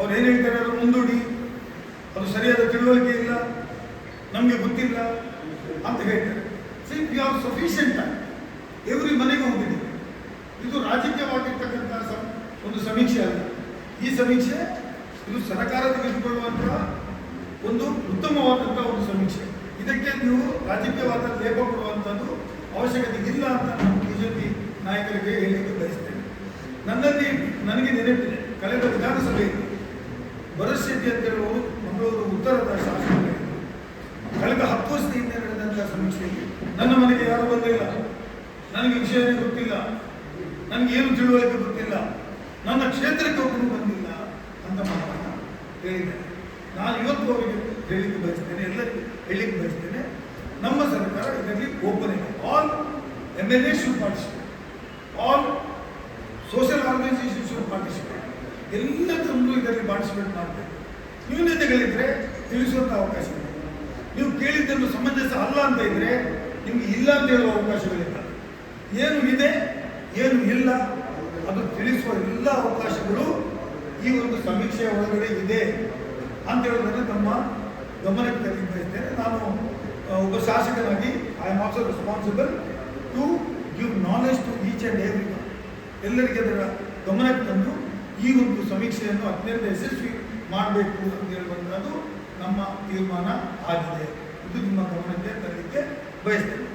ಅವ್ರು ಏನು ಹೇಳ್ತಾರೆ ಅದು ಮುಂದೂಡಿ. ಅದು ಸರಿಯಾದ ತಿಳುವಳಿಕೆ ಇಲ್ಲ. ನಮಗೆ ಗೊತ್ತಿಲ್ಲ ಅಂತ ಹೇಳ್ತಾರೆ. See you are sufficient every ಮನೆಗೆ ಹೋಗಿದೆ ಇದು ರಾಜಕೀಯವಾಗಿರ್ತಕ್ಕಂಥ ಒಂದು ಸಮೀಕ್ಷೆ ಅಲ್ಲ ಈ ಸಮೀಕ್ಷೆ ಇದು ಸರ್ಕಾರ ತೆಗೆದುಕೊಳ್ಳುವಂತಹ ಒಂದು ಉತ್ತಮವಾದಂತಹ ಒಂದು ಸಮೀಕ್ಷೆ. ಇದಕ್ಕೆ ನೀವು ರಾಜಕೀಯವಾದ ಲೇಪ ಕೊಡುವಂಥದ್ದು ಅವಶ್ಯಕತೆ ಇಲ್ಲ ಅಂತ ನಾನು ಬಿಜೆಪಿ ನಾಯಕರಿಗೆ ಹೇಳಿದ್ದು ಬಯಸ್ತೇನೆ. ನನ್ನಲ್ಲಿ ನನಗೆ ನೆನಪಿದೆ. ಕಳೆದ ವಿಧಾನಸಭೆಯಲ್ಲಿ ಶೆಟ್ಟಿ ಅಂತ ಹೇಳುವುದು ಮಂಗಳೂರು ಉತ್ತರದ ಶಾಸ್ತ್ರಕ್ಕೆ ಕಳೆದ ಹತ್ತು ವರ್ಷದಿಂದ ನಡೆದಂತಹ ಸಮೀಕ್ಷೆಯಲ್ಲಿ ನನ್ನ ಮನೆಗೆ ಯಾರು ಬಂದಿಲ್ಲ. ನನಗೆ ವಿಷಯನೇ ಗೊತ್ತಿಲ್ಲ. ನನಗೆ ಏನು ತಿಳುವಳಿಕೆ ಗೊತ್ತಿಲ್ಲ. ನನ್ನ ಕ್ಷೇತ್ರಕ್ಕೆ ಒಬ್ಬರು ಬಂದಿಲ್ಲ ಅಂತ ಮಾತನ್ನ ಹೇಳಿದ್ದಾರೆ. ನಾನು ಇವತ್ತು ಅವರಿಗೆ ಹೇಳಲಿಕ್ಕೆ ಬಯಸ್ತೇನೆ, ಎಲ್ಲರಿಗೂ ಹೇಳಲಿಕ್ಕೆ ಬಯಸ್ತೇನೆ. ನಮ್ಮ ಸರ್ಕಾರ ಇದರಲ್ಲಿ ಓಪನ್ ಇದೆ all M L A should participate all social organisation should participate ಎಲ್ಲ ಇದರಲ್ಲಿ ಪಾರ್ಟಿಸಿಪೇಟ್ ಮಾಡಬೇಕು. ನ್ಯೂನತೆಗಳಿದ್ರೆ ತಿಳಿಸುವಂಥ ಅವಕಾಶ ಇದೆ. ನೀವು ಕೇಳಿದ್ದನ್ನು ಸಮಂಜಸ ಅಲ್ಲ ಅಂತ ಇದ್ರೆ ನಿಮ್ಗೆ ಇಲ್ಲ ಅಂತ ಹೇಳುವ ಅವಕಾಶಗಳಿಲ್ಲ. ಏನು ಇದೆ, ಏನು ಇಲ್ಲ, ಅದು ತಿಳಿಸುವ ಎಲ್ಲ ಅವಕಾಶಗಳು ಈ ಒಂದು ಸಮೀಕ್ಷೆಯ ಒಳಗಡೆ ಇದೆ ಅಂತ ಹೇಳೋದನ್ನು ನಮ್ಮ ಗಮನಕ್ಕೆ ತರಲಿಕ್ಕೆ ಬಯಸ್ತೇನೆ ನಾನು ಒಬ್ಬ ಶಾಸಕನಾಗಿ I am also responsible to give knowledge to each and every ಎಲ್ಲರಿಗೆ ಅದರ ಗಮನಕ್ಕೆ ತಂದು ಈ ಒಂದು ಸಮೀಕ್ಷೆಯನ್ನು ಅತ್ಯಂತ ಯಶಸ್ವಿ ಮಾಡಬೇಕು ಅಂತ ಹೇಳುವಂಥದ್ದು ನಮ್ಮ ತೀರ್ಮಾನ ಆಗಿದೆ. ಇದು ನಿಮ್ಮ ಗಮನಕ್ಕೆ ತರಲಿಕ್ಕೆ ಬಯಸ್ತೇನೆ.